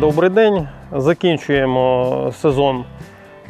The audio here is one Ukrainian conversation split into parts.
Добрий день. Закінчуємо сезон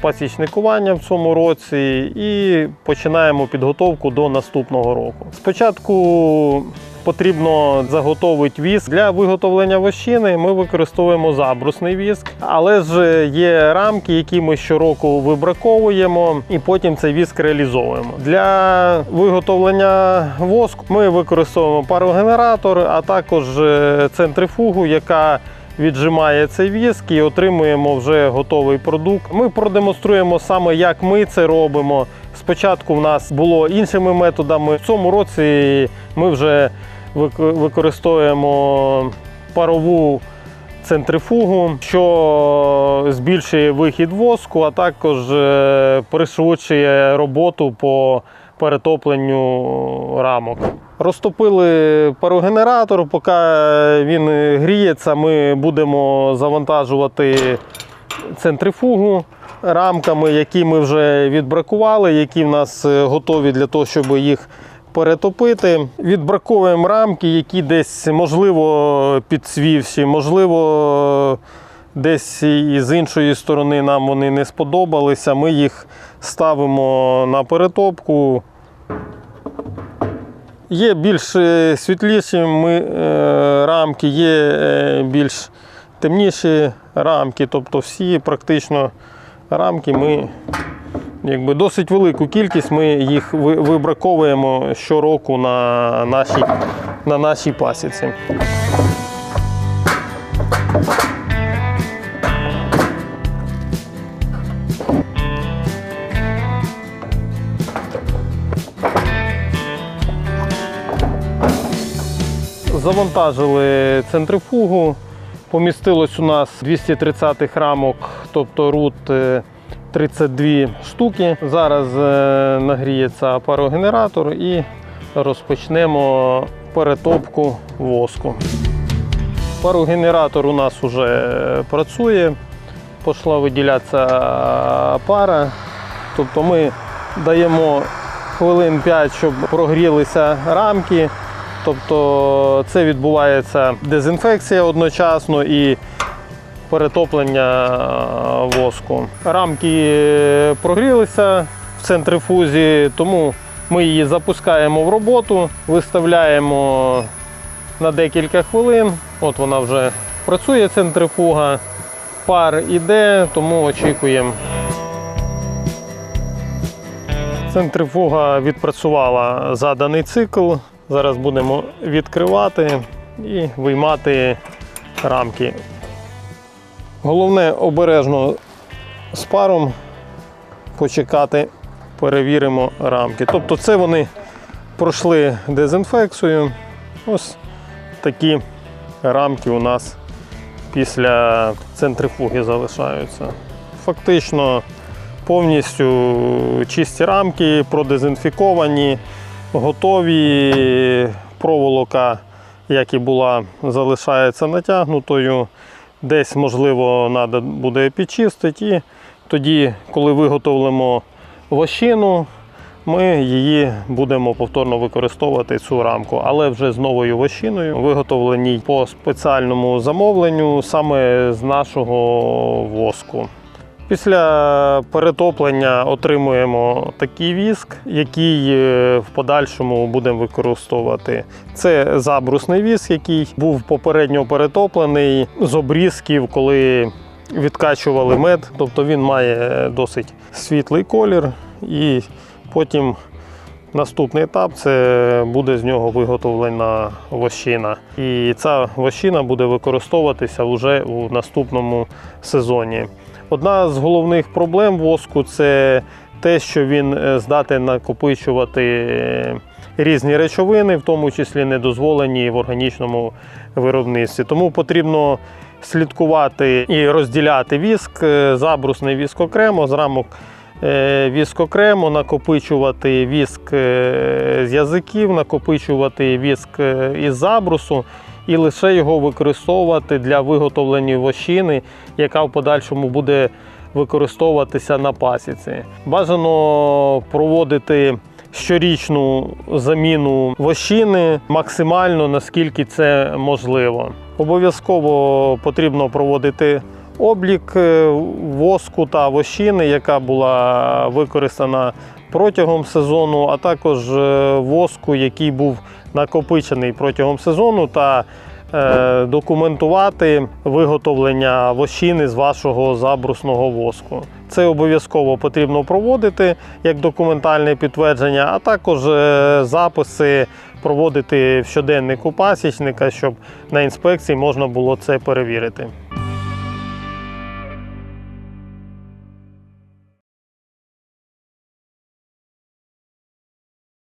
пасічникування в цьому році і починаємо підготовку до наступного року. Спочатку потрібно заготовити віск. Для виготовлення вощини ми використовуємо забрусний віск, але ж є рамки, які ми щороку вибраковуємо і потім цей віск реалізовуємо. Для виготовлення воску ми використовуємо парогенератор, а також е, центрифугу, яка віджимає цей віск і отримуємо вже готовий продукт. Ми продемонструємо саме, як ми це робимо. Спочатку в нас було іншими методами. В цьому році ми вже використовуємо парову центрифугу, що збільшує вихід воску, а також е, пришвидшує роботу по перетопленню рамок. Розтопили парогенератор, поки він гріється, ми будемо завантажувати центрифугу рамками, які ми вже відбракували, які в нас е, готові для того, щоб їх перетопити. Відбраковуємо рамки, які десь, можливо, підсвівші, можливо, десь і з іншої сторони нам вони не сподобалися. Ми їх ставимо на перетопку. Є більш е, світліші ми, е, рамки, є е, більш темніші рамки, тобто всі практично рамки ми якби досить велику кількість ми їх вибраковуємо щороку на нашій, на нашій пасіці. Завантажили центрифугу. Помістилось у нас 230 рамок, тобто рут е, 32 штуки. Зараз е, нагріється парогенератор і розпочнемо перетопку воску. Парогенератор у нас вже працює, пішла виділятися пара. Тобто ми даємо хвилин 5, щоб прогрілися рамки. Тобто це відбувається дезінфекція одночасно і перетоплення е, воску. Рамки прогрілися в центрифузі, тому ми її запускаємо в роботу, виставляємо на декілька хвилин. От вона вже працює центрифуга, пар іде, тому очікуємо. Центрифуга відпрацювала заданий цикл. Зараз будемо відкривати і виймати рамки. Головне обережно з паром почекати, перевіримо рамки. Тобто це вони пройшли дезінфекцію. Ось такі рамки у нас після центрифуги залишаються. Фактично повністю чисті рамки, продезінфіковані, готові. Проволока, як і була, залишається натягнутою. Десь, можливо, треба буде підчистити. І тоді, коли виготовимо вощину, ми її будемо повторно використовувати цю рамку, але вже з новою вощиною, виготовленій по спеціальному замовленню саме з нашого воску. Після перетоплення отримуємо такий віск, який е, в подальшому будемо використовувати. Це забрусний віск, який був попередньо перетоплений з обрізків, коли відкачували мед. Тобто він має досить світлий колір, і потім наступний етап це буде з нього виготовлена вощина. І ця вощина буде використовуватися вже у наступному сезоні. Одна з головних проблем воску це те, що він е, здатен накопичувати е, різні речовини, в тому числі недозволені в органічному виробництві. Тому потрібно слідкувати і розділяти віск, е, забрусний віск окремо, з рамок віск окремо, накопичувати віск з язиків, накопичувати віск із забрусу і лише його використовувати для виготовлення вощини, яка в подальшому буде використовуватися на пасіці. Бажано проводити щорічну заміну вощини максимально наскільки це можливо. Обов'язково потрібно проводити облік е, воску та вощини, яка була використана протягом сезону, а також е, воску, який був накопичений протягом сезону, та е, документувати виготовлення вощини з вашого забрусного воску. Це обов'язково потрібно проводити як документальне підтвердження, а також записи проводити в щоденнику пасічника, щоб на інспекції можна було це перевірити.